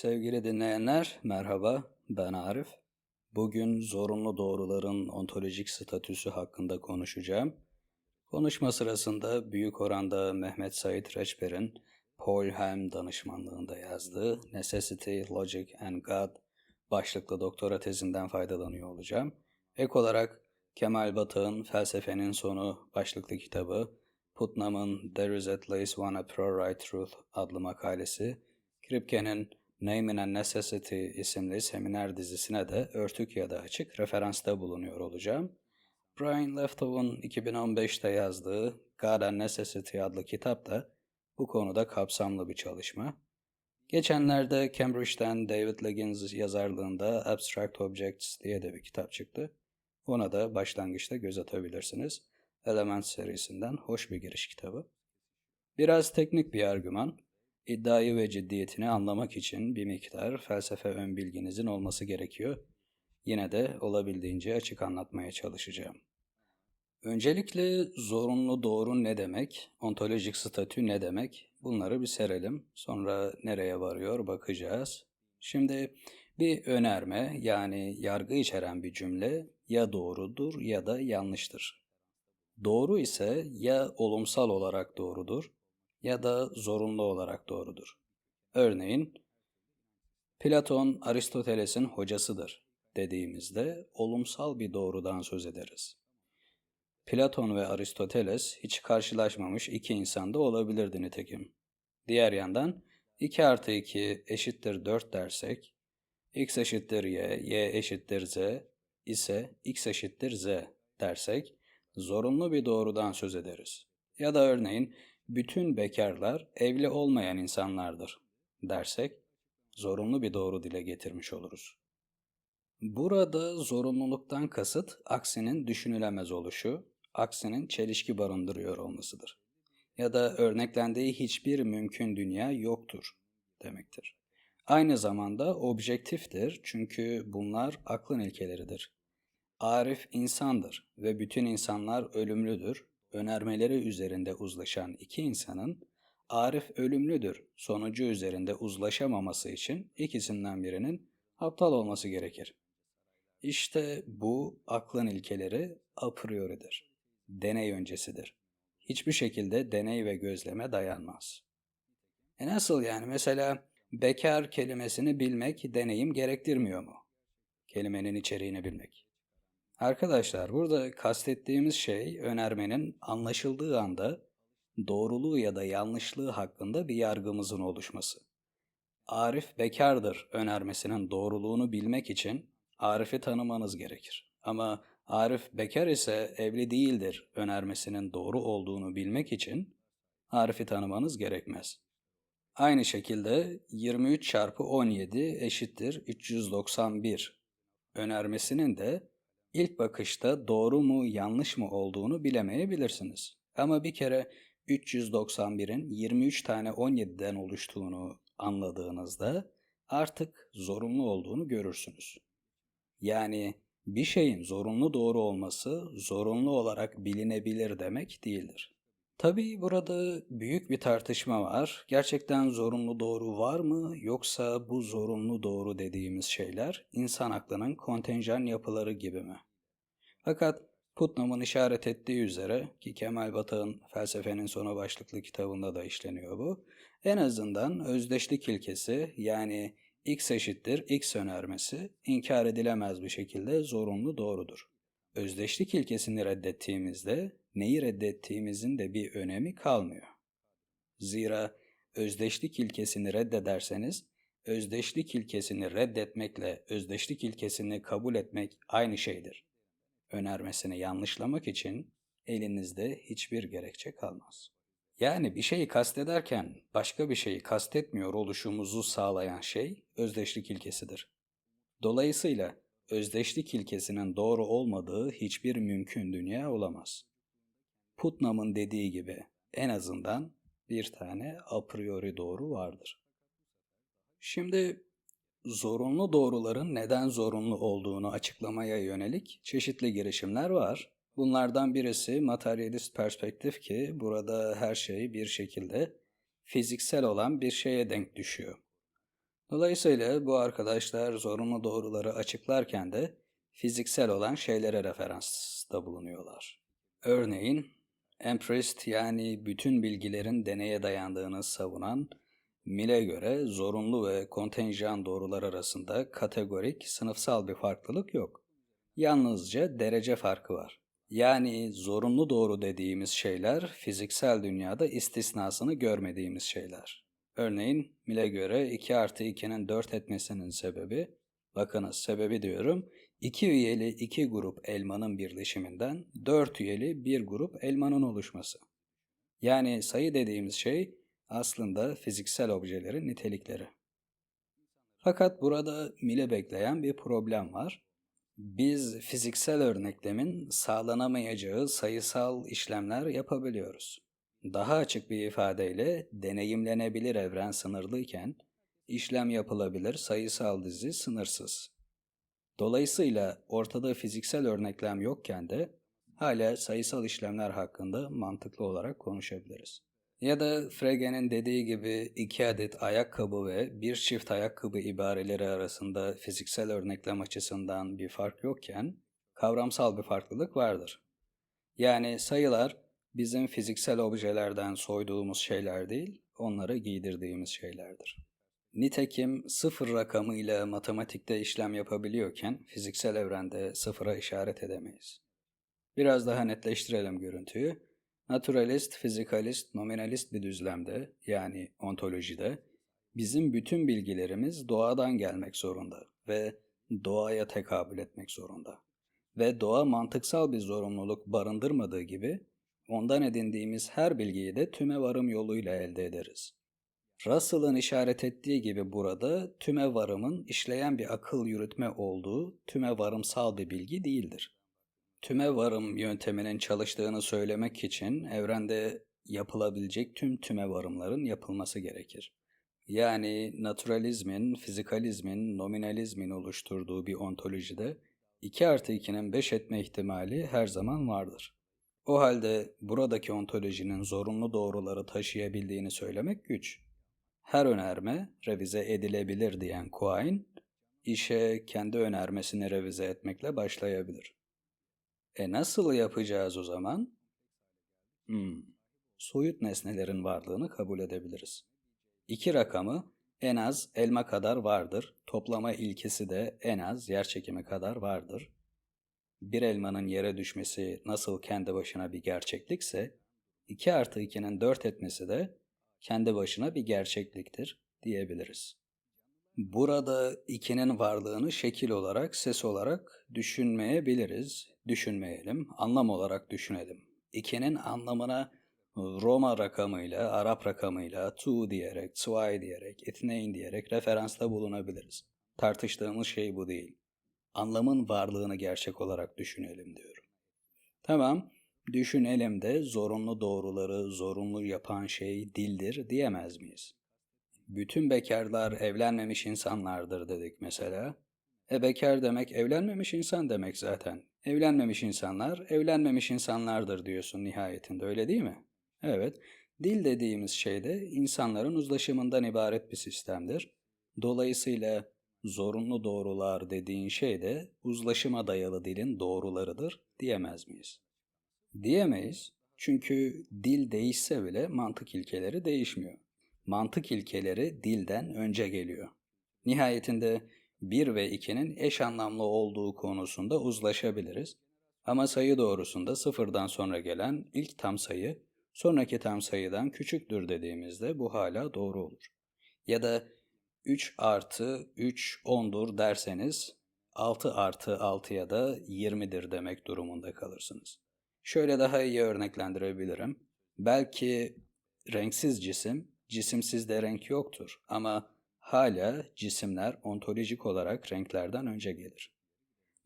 Sevgili dinleyenler, merhaba. Ben Arif. Bugün zorunlu doğruların ontolojik statüsü hakkında konuşacağım. Konuşma sırasında büyük oranda Mehmet Said Reçber'in Paul Helm danışmanlığında yazdığı Necessity, Logic and God başlıklı doktora tezinden faydalanıyor olacağım. Ek olarak Kemal Batık'ın Felsefenin Sonu başlıklı kitabı, Putnam'ın There is at least one a priori truth adlı makalesi, Kripke'nin And Necessity isimli seminer dizisine de örtük ya da açık referansta bulunuyor olacağım. Brian Leftov'un 2015'te yazdığı God and Necessity adlı kitap da bu konuda kapsamlı bir çalışma. Geçenlerde Cambridge'den David Liggins yazarlığında Abstract Objects diye de bir kitap çıktı. Ona da başlangıçta göz atabilirsiniz. Element serisinden hoş bir giriş kitabı. Biraz teknik bir argüman. İddiayı ve ciddiyetini anlamak için bir miktar felsefe ön bilginizin olması gerekiyor. Yine de olabildiğince açık anlatmaya çalışacağım. Öncelikle zorunlu doğru ne demek, ontolojik statü ne demek bunları bir serelim. Sonra nereye varıyor bakacağız. Şimdi bir önerme yani yargı içeren bir cümle ya doğrudur ya da yanlıştır. Doğru ise ya olumsal olarak doğrudur ya da zorunlu olarak doğrudur. Örneğin, Platon Aristoteles'in hocasıdır dediğimizde olumsal bir doğrudan söz ederiz. Platon ve Aristoteles hiç karşılaşmamış iki insan da olabilirdi nitekim. Diğer yandan 2 artı 2 eşittir 4 dersek, x eşittir y, y eşittir z ise x eşittir z dersek, zorunlu bir doğrudan söz ederiz. Ya da örneğin bütün bekarlar evli olmayan insanlardır dersek zorunlu bir doğru dile getirmiş oluruz. Burada zorunluluktan kasıt aksinin düşünülemez oluşu, aksinin çelişki barındırıyor olmasıdır. Ya da örneklendiği hiçbir mümkün dünya yoktur demektir. Aynı zamanda objektiftir çünkü bunlar aklın ilkeleridir. Arif insandır ve bütün insanlar ölümlüdür önermeleri üzerinde uzlaşan iki insanın Arif ölümlüdür sonucu üzerinde uzlaşamaması için ikisinden birinin aptal olması gerekir. İşte bu aklın ilkeleri a priori'dir. Deney öncesidir. Hiçbir şekilde deney ve gözleme dayanmaz. E nasıl yani mesela bekar kelimesini bilmek deneyim gerektirmiyor mu? Kelimenin içeriğini bilmek. Arkadaşlar burada kastettiğimiz şey önermenin anlaşıldığı anda doğruluğu ya da yanlışlığı hakkında bir yargımızın oluşması. Arif bekardır önermesinin doğruluğunu bilmek için Arif'i tanımanız gerekir. Ama Arif bekar ise evli değildir önermesinin doğru olduğunu bilmek için Arif'i tanımanız gerekmez. Aynı şekilde 23 çarpı 17 eşittir 391 önermesinin de ilk bakışta doğru mu yanlış mı olduğunu bilemeyebilirsiniz. Ama bir kere 391'in 23 tane 17'den oluştuğunu anladığınızda artık zorunlu olduğunu görürsünüz. Yani bir şeyin zorunlu doğru olması zorunlu olarak bilinebilir demek değildir. Tabii burada büyük bir tartışma var. Gerçekten zorunlu doğru var mı yoksa bu zorunlu doğru dediğimiz şeyler insan aklının kontenjan yapıları gibi mi? Fakat Putnam'ın işaret ettiği üzere ki Kemal Batık'ın Felsefenin Sonu başlıklı kitabında da işleniyor bu. En azından özdeşlik ilkesi yani x eşittir x önermesi inkar edilemez bir şekilde zorunlu doğrudur. Özdeşlik ilkesini reddettiğimizde neyi reddettiğimizin de bir önemi kalmıyor. Zira özdeşlik ilkesini reddederseniz özdeşlik ilkesini reddetmekle özdeşlik ilkesini kabul etmek aynı şeydir. Önermesini yanlışlamak için elinizde hiçbir gerekçe kalmaz. Yani bir şeyi kastederken başka bir şeyi kastetmiyor oluşumuzu sağlayan şey özdeşlik ilkesidir. Dolayısıyla özdeşlik ilkesinin doğru olmadığı hiçbir mümkün dünya olamaz. Putnam'ın dediği gibi en azından bir tane a priori doğru vardır. Şimdi zorunlu doğruların neden zorunlu olduğunu açıklamaya yönelik çeşitli girişimler var. Bunlardan birisi materyalist perspektif ki burada her şey bir şekilde fiziksel olan bir şeye denk düşüyor. Dolayısıyla bu arkadaşlar zorunlu doğruları açıklarken de fiziksel olan şeylere referansta bulunuyorlar. Örneğin, empirist yani bütün bilgilerin deneye dayandığını savunan Mill'e göre zorunlu ve kontenjan doğrular arasında kategorik, sınıfsal bir farklılık yok. Yalnızca derece farkı var. Yani zorunlu doğru dediğimiz şeyler fiziksel dünyada istisnasını görmediğimiz şeyler. Örneğin Mill'e göre 2 artı 2'nin 4 etmesinin sebebi, bakınız sebebi diyorum, 2 üyeli 2 grup elmanın birleşiminden 4 üyeli bir grup elmanın oluşması. Yani sayı dediğimiz şey aslında fiziksel objelerin nitelikleri. Fakat burada Mill'e bekleyen bir problem var. Biz fiziksel örneklemin sağlanamayacağı sayısal işlemler yapabiliyoruz. Daha açık bir ifadeyle deneyimlenebilir evren sınırlıyken işlem yapılabilir sayısal dizi sınırsız. Dolayısıyla ortada fiziksel örneklem yokken de hala sayısal işlemler hakkında mantıklı olarak konuşabiliriz. Ya da Frege'nin dediği gibi iki adet ayakkabı ve bir çift ayakkabı ibareleri arasında fiziksel örneklem açısından bir fark yokken kavramsal bir farklılık vardır. Yani sayılar bizim fiziksel objelerden soyduğumuz şeyler değil, onları giydirdiğimiz şeylerdir. Nitekim sıfır rakamıyla matematikte işlem yapabiliyorken fiziksel evrende sıfıra işaret edemeyiz. Biraz daha netleştirelim görüntüyü. Naturalist, fizikalist, nominalist bir düzlemde yani ontolojide bizim bütün bilgilerimiz doğadan gelmek zorunda ve doğaya tekabül etmek zorunda. Ve doğa mantıksal bir zorunluluk barındırmadığı gibi ondan edindiğimiz her bilgiyi de tüme varım yoluyla elde ederiz. Russell'ın işaret ettiği gibi burada tüme varımın işleyen bir akıl yürütme olduğu tüme varımsal bir bilgi değildir. Tüme varım yönteminin çalıştığını söylemek için evrende yapılabilecek tüm tüme varımların yapılması gerekir. Yani naturalizmin, fizikalizmin, nominalizmin oluşturduğu bir ontolojide 2 artı 2'nin 5 etme ihtimali her zaman vardır. O halde buradaki ontolojinin zorunlu doğruları taşıyabildiğini söylemek güç. Her önerme revize edilebilir diyen Quine, işe kendi önermesini revize etmekle başlayabilir. E nasıl yapacağız o zaman? Hmm, soyut nesnelerin varlığını kabul edebiliriz. İki rakamı en az elma kadar vardır, toplama ilkesi de en az yer çekimi kadar vardır. Bir elmanın yere düşmesi nasıl kendi başına bir gerçeklikse, 2 artı 2'nin 4 etmesi de kendi başına bir gerçekliktir diyebiliriz. Burada ikinin varlığını şekil olarak, ses olarak düşünmeyebiliriz. Düşünmeyelim, anlam olarak düşünelim. İkinin anlamına Roma rakamıyla, Arap rakamıyla, tu diyerek, zwei diyerek, etneyn diyerek referansta bulunabiliriz. Tartıştığımız şey bu değil. Anlamın varlığını gerçek olarak düşünelim diyorum. Tamam, düşünelim de zorunlu doğruları zorunlu yapan şey dildir diyemez miyiz? bütün bekarlar evlenmemiş insanlardır dedik mesela. E bekar demek evlenmemiş insan demek zaten. Evlenmemiş insanlar evlenmemiş insanlardır diyorsun nihayetinde öyle değil mi? Evet. Dil dediğimiz şey de insanların uzlaşımından ibaret bir sistemdir. Dolayısıyla zorunlu doğrular dediğin şey de uzlaşıma dayalı dilin doğrularıdır diyemez miyiz? Diyemeyiz. Çünkü dil değişse bile mantık ilkeleri değişmiyor mantık ilkeleri dilden önce geliyor. Nihayetinde 1 ve 2'nin eş anlamlı olduğu konusunda uzlaşabiliriz. Ama sayı doğrusunda sıfırdan sonra gelen ilk tam sayı sonraki tam sayıdan küçüktür dediğimizde bu hala doğru olur. Ya da 3 artı 3 10'dur derseniz 6 artı 6'ya da 20'dir demek durumunda kalırsınız. Şöyle daha iyi örneklendirebilirim. Belki renksiz cisim cisimsizde renk yoktur ama hala cisimler ontolojik olarak renklerden önce gelir.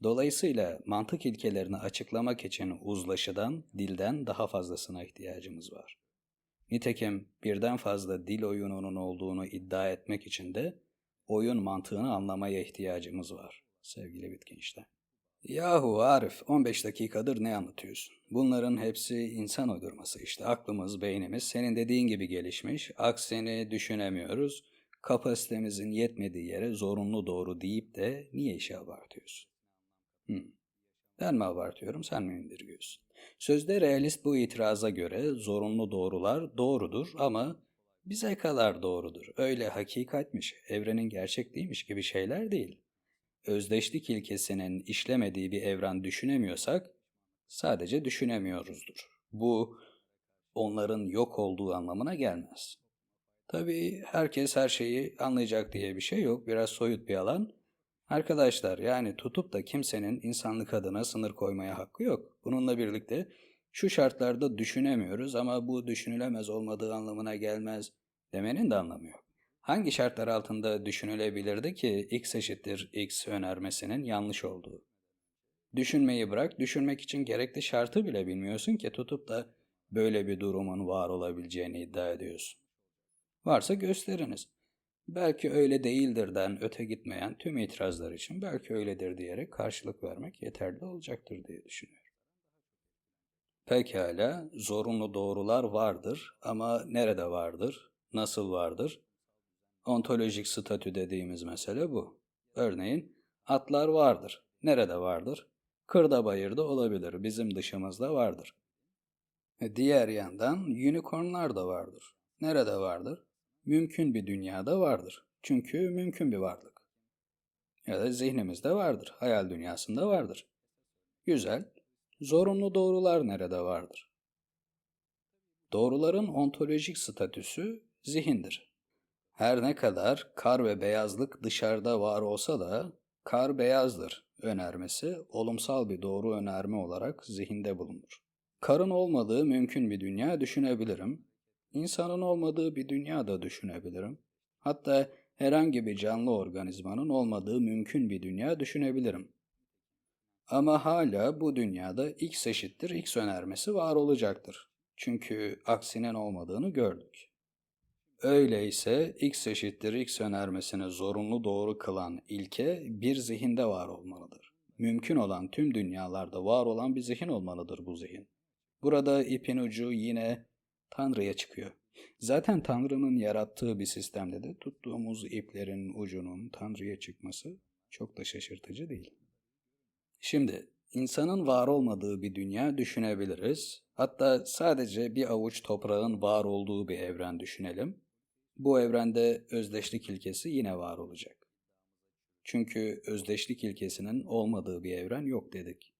Dolayısıyla mantık ilkelerini açıklamak için uzlaşıdan, dilden daha fazlasına ihtiyacımız var. Nitekim birden fazla dil oyununun olduğunu iddia etmek için de oyun mantığını anlamaya ihtiyacımız var sevgili Wittgenstein. Yahu Arif 15 dakikadır ne anlatıyorsun? Bunların hepsi insan uydurması işte. Aklımız, beynimiz senin dediğin gibi gelişmiş. Aksini düşünemiyoruz. kapasitemizin yetmediği yere zorunlu doğru deyip de niye işi abartıyorsun? Hmm. Ben mi abartıyorum, sen mi indirgiyorsun? Sözde realist bu itiraza göre zorunlu doğrular doğrudur ama bize kadar doğrudur. Öyle hakikatmiş, evrenin gerçek değilmiş gibi şeyler değil. Özdeşlik ilkesinin işlemediği bir evren düşünemiyorsak sadece düşünemiyoruzdur. Bu onların yok olduğu anlamına gelmez. Tabii herkes her şeyi anlayacak diye bir şey yok. Biraz soyut bir alan. Arkadaşlar yani tutup da kimsenin insanlık adına sınır koymaya hakkı yok. Bununla birlikte şu şartlarda düşünemiyoruz ama bu düşünülemez olmadığı anlamına gelmez demenin de anlamı yok. Hangi şartlar altında düşünülebilirdi ki x eşittir x önermesinin yanlış olduğu? Düşünmeyi bırak, düşünmek için gerekli şartı bile bilmiyorsun ki tutup da böyle bir durumun var olabileceğini iddia ediyorsun. Varsa gösteriniz. Belki öyle değildirden öte gitmeyen tüm itirazlar için belki öyledir diyerek karşılık vermek yeterli olacaktır diye düşünüyorum. Pekala, zorunlu doğrular vardır ama nerede vardır, nasıl vardır? Ontolojik statü dediğimiz mesele bu. Örneğin atlar vardır. Nerede vardır? Kırda bayırda olabilir, bizim dışımızda vardır. E, Diğer yandan unicornlar da vardır. Nerede vardır? Mümkün bir dünyada vardır. Çünkü mümkün bir varlık. Ya da zihnimizde vardır, hayal dünyasında vardır. Güzel. Zorunlu doğrular nerede vardır? Doğruların ontolojik statüsü zihindir. Her ne kadar kar ve beyazlık dışarıda var olsa da kar beyazdır önermesi olumsal bir doğru önerme olarak zihinde bulunur. Karın olmadığı mümkün bir dünya düşünebilirim. İnsanın olmadığı bir dünya da düşünebilirim. Hatta herhangi bir canlı organizmanın olmadığı mümkün bir dünya düşünebilirim. Ama hala bu dünyada x eşittir x önermesi var olacaktır. Çünkü aksinin olmadığını gördük. Öyleyse x eşittir x önermesini zorunlu doğru kılan ilke bir zihinde var olmalıdır. Mümkün olan tüm dünyalarda var olan bir zihin olmalıdır bu zihin. Burada ipin ucu yine Tanrı'ya çıkıyor. Zaten Tanrı'nın yarattığı bir sistemde de tuttuğumuz iplerin ucunun Tanrı'ya çıkması çok da şaşırtıcı değil. Şimdi insanın var olmadığı bir dünya düşünebiliriz. Hatta sadece bir avuç toprağın var olduğu bir evren düşünelim. Bu evrende özdeşlik ilkesi yine var olacak. Çünkü özdeşlik ilkesinin olmadığı bir evren yok dedik.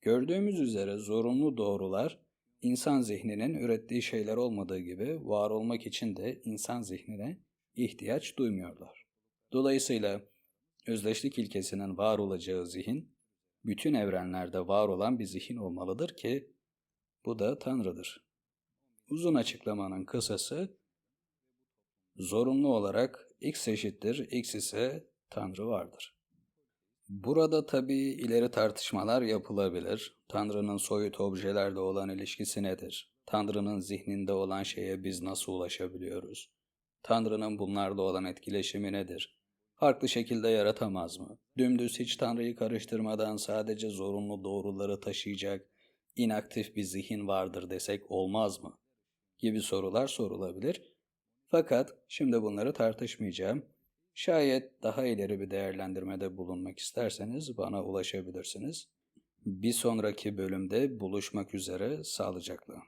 Gördüğümüz üzere zorunlu doğrular insan zihninin ürettiği şeyler olmadığı gibi var olmak için de insan zihnine ihtiyaç duymuyorlar. Dolayısıyla özdeşlik ilkesinin var olacağı zihin bütün evrenlerde var olan bir zihin olmalıdır ki bu da Tanrı'dır. Uzun açıklamanın kısası zorunlu olarak x eşittir x ise Tanrı vardır. Burada tabi ileri tartışmalar yapılabilir. Tanrı'nın soyut objelerle olan ilişkisi nedir? Tanrı'nın zihninde olan şeye biz nasıl ulaşabiliyoruz? Tanrı'nın bunlarla olan etkileşimi nedir? Farklı şekilde yaratamaz mı? Dümdüz hiç Tanrı'yı karıştırmadan sadece zorunlu doğruları taşıyacak inaktif bir zihin vardır desek olmaz mı? Gibi sorular sorulabilir. Fakat şimdi bunları tartışmayacağım. Şayet daha ileri bir değerlendirmede bulunmak isterseniz bana ulaşabilirsiniz. Bir sonraki bölümde buluşmak üzere sağlıcakla.